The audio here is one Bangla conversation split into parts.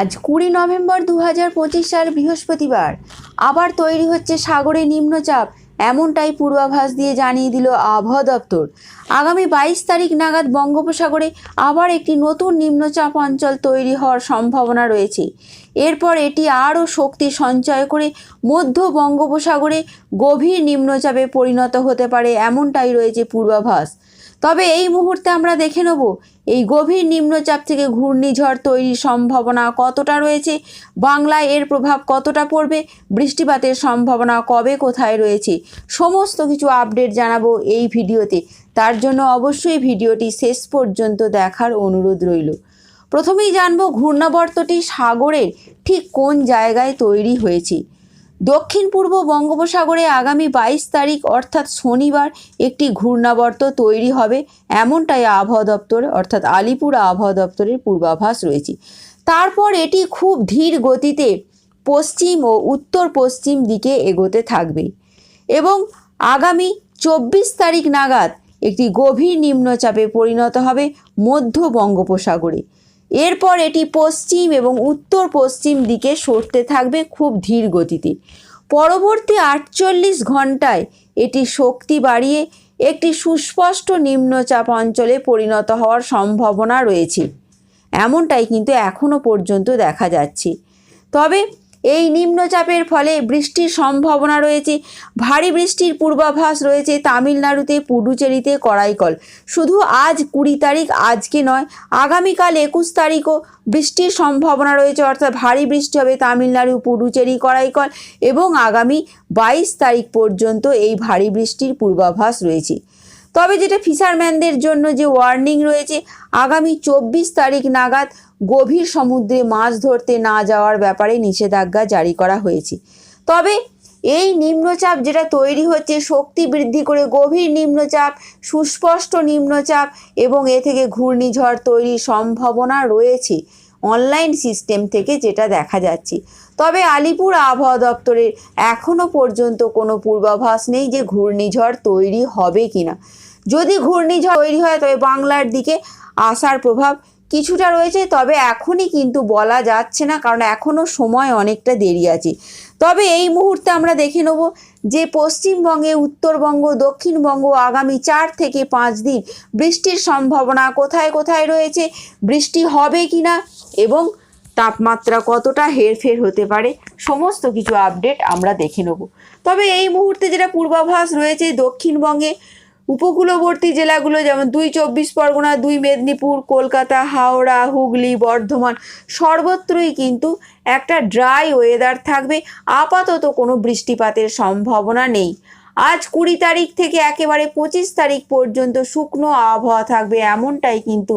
আজ কুড়ি নভেম্বর দু হাজার পঁচিশ সাল বৃহস্পতিবার। আবার তৈরি হচ্ছে সাগরে নিম্নচাপ, এমনটাই পূর্বাভাস দিয়ে জানিয়ে দিল আবহাওয়া দপ্তর। আগামী বাইশ তারিখ নাগাদ বঙ্গোপসাগরে আবার একটি নতুন নিম্নচাপ অঞ্চল তৈরি হওয়ার সম্ভাবনা রয়েছে। এরপর এটি আরও শক্তি সঞ্চয় করে মধ্য বঙ্গোপসাগরে গভীর নিম্নচাপে পরিণত হতে পারে, এমনটাই রয়েছে পূর্বাভাস। তবে এই মুহূর্তে আমরা দেখে নেব, এই গভীর নিম্নচাপ থেকে ঘূর্ণিঝড় তৈরির সম্ভাবনা কতটা রয়েছে, বাংলায় এর প্রভাব কতটা পড়বে, বৃষ্টিপাতের সম্ভাবনা কবে কোথায় রয়েছে, সমস্ত কিছু আপডেট জানাব এই ভিডিওতে। তার জন্য অবশ্যই ভিডিওটি শেষ পর্যন্ত দেখার অনুরোধ রইল। প্রথমেই জানব ঘূর্ণাবর্তটি সাগরের ঠিক কোন জায়গায় তৈরি হয়েছে। দক্ষিণ পূর্ব বঙ্গোপসাগরে আগামী বাইশ তারিখ, অর্থাৎ শনিবার, একটি ঘূর্ণাবর্ত তৈরি হবে। এমনটাই আবহাওয়া দপ্তর, অর্থাৎ আলিপুর আবহাওয়া দপ্তরের পূর্বাভাস রয়েছে। তারপর এটি খুব ধীর গতিতে পশ্চিম ও উত্তর পশ্চিম দিকে এগোতে থাকবে এবং আগামী চব্বিশ তারিখ নাগাদ একটি গভীর নিম্নচাপে পরিণত হবে মধ্য বঙ্গোপসাগরে। এরপর এটি পশ্চিম এবং উত্তর পশ্চিম দিকে সরতে থাকবে খুব ধীর গতিতে। পরবর্তী আটচল্লিশ ঘন্টায় এটি শক্তি বাড়িয়ে একটি সুস্পষ্ট নিম্নচাপ অঞ্চলে পরিণত হওয়ার সম্ভাবনা রয়েছে। এমনটাই কিন্তু এখনও পর্যন্ত দেখা যাচ্ছে। তবে এই নিম্নচাপের ফলে বৃষ্টির সম্ভাবনা রয়েছে। ভারী বৃষ্টির পূর্বাভাস রয়েছে তামিলনাড়ুতে, পুডুচেরিতে করাইকল শুধু আজ কুড়ি তারিখ, আজকে নয়, আগামীকাল একুশ তারিখও বৃষ্টির সম্ভাবনা রয়েছে। অর্থাৎ ভারী বৃষ্টি হবে তামিলনাড়ু, পুডুচেরি করাইকল এবং আগামী বাইশ তারিখ পর্যন্ত এই ভারী বৃষ্টির পূর্বাভাস রয়েছে। তবে যেটা ফিশারম্যানদের জন্য যে ওয়ার্নিং রয়েছে, আগামী চব্বিশ তারিখ নাগাদ গভীর সমুদ্রে মাছ ধরতে না যাওয়ার ব্যাপারে নিষেধাজ্ঞা জারি করা হয়েছে। তবে এই নিম্নচাপ যেটা তৈরি হচ্ছে, শক্তি বৃদ্ধি করে গভীর নিম্নচাপ, সুস্পষ্ট নিম্নচাপ এবং এ থেকে ঘূর্ণিঝড় তৈরির সম্ভাবনা রয়েছে অনলাইন সিস্টেম থেকে যেটা দেখা যাচ্ছে। তবে আলিপুর আবহাওয়া দপ্তরের এখনও পর্যন্ত কোনো পূর্বাভাস নেই যে ঘূর্ণিঝড় তৈরি হবে কিনা। যদি ঘূর্ণিঝড় তৈরি হয়, তবে বাংলার দিকে আসার প্রভাব কিছুটা রয়েছে, তবে এখনই কিন্তু বলা যাচ্ছে না, কারণ এখনও সময় অনেকটা দেরি আছে। তবে এই মুহূর্তে আমরা দেখে নেব যে পশ্চিমবঙ্গে, উত্তরবঙ্গ, দক্ষিণবঙ্গ আগামী চার থেকে পাঁচ দিন বৃষ্টির সম্ভাবনা কোথায় কোথায় রয়েছে, বৃষ্টি হবে কি না এবং তাপমাত্রা কতটা হেরফের হতে পারে, সমস্ত কিছু আপডেট আমরা দেখে নেব। তবে এই মুহূর্তে যেটা পূর্বাভাস রয়েছে দক্ষিণবঙ্গে উপকূলবর্তী জেলাগুলো যেমন দুই চব্বিশ পরগনা, দুই মেদিনীপুর, কলকাতা, হাওড়া, হুগলি, বর্ধমান, সর্বত্রই কিন্তু একটা ড্রাই ওয়েদার থাকবে। আপাতত কোনো বৃষ্টিপাতের সম্ভাবনা নেই। আজ কুড়ি তারিখ থেকে একেবারে পঁচিশ তারিখ পর্যন্ত শুকনো আবহাওয়া থাকবে, এমনটাই কিন্তু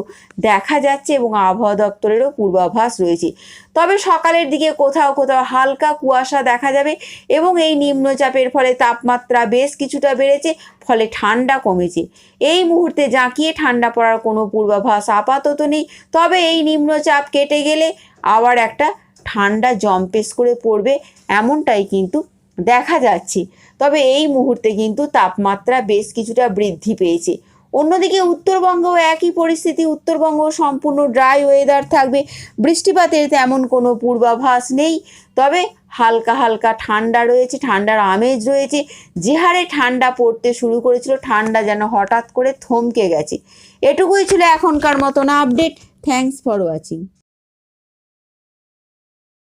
দেখা যাচ্ছে এবং আবহাওয়া দপ্তরেরও পূর্বাভাস রয়েছে। তবে সকালের দিকে কোথাও কোথাও হালকা কুয়াশা দেখা যাবে এবং এই নিম্নচাপের ফলে তাপমাত্রা বেশ কিছুটা বেড়েছে, ফলে ঠান্ডা কমেছে। এই মুহূর্তে জাঁকিয়ে ঠান্ডা পড়ার কোনো পূর্বাভাস আপাতত নেই, তবে এই নিম্নচাপ কেটে গেলে আবার একটা ঠান্ডা জম্পেস করে পড়বে, এমনটাই কিন্তু দেখা যাচ্ছে। তবে এই মুহূর্তে কিন্তু তাপমাত্রা বেশ কিছুটা বৃদ্ধি পেয়েছে। অন্যদিকে উত্তরবঙ্গেও একই পরিস্থিতি। উত্তরবঙ্গ সম্পূর্ণ ড্রাই ওয়েদার থাকবে। বৃষ্টিপাতের তেমন কোনো পূর্বাভাস নেই। তবে হালকা হালকা ঠান্ডা রয়েছে, ঠান্ডার আমেজ রয়েছে। যে হারে ঠান্ডা পড়তে শুরু করেছিল, ঠান্ডা যেন হঠাৎ করে থমকে গেছে। এটুকুই ছিল এখনকার মতন আপডেট থ্যাংকস ফর ওয়াচিং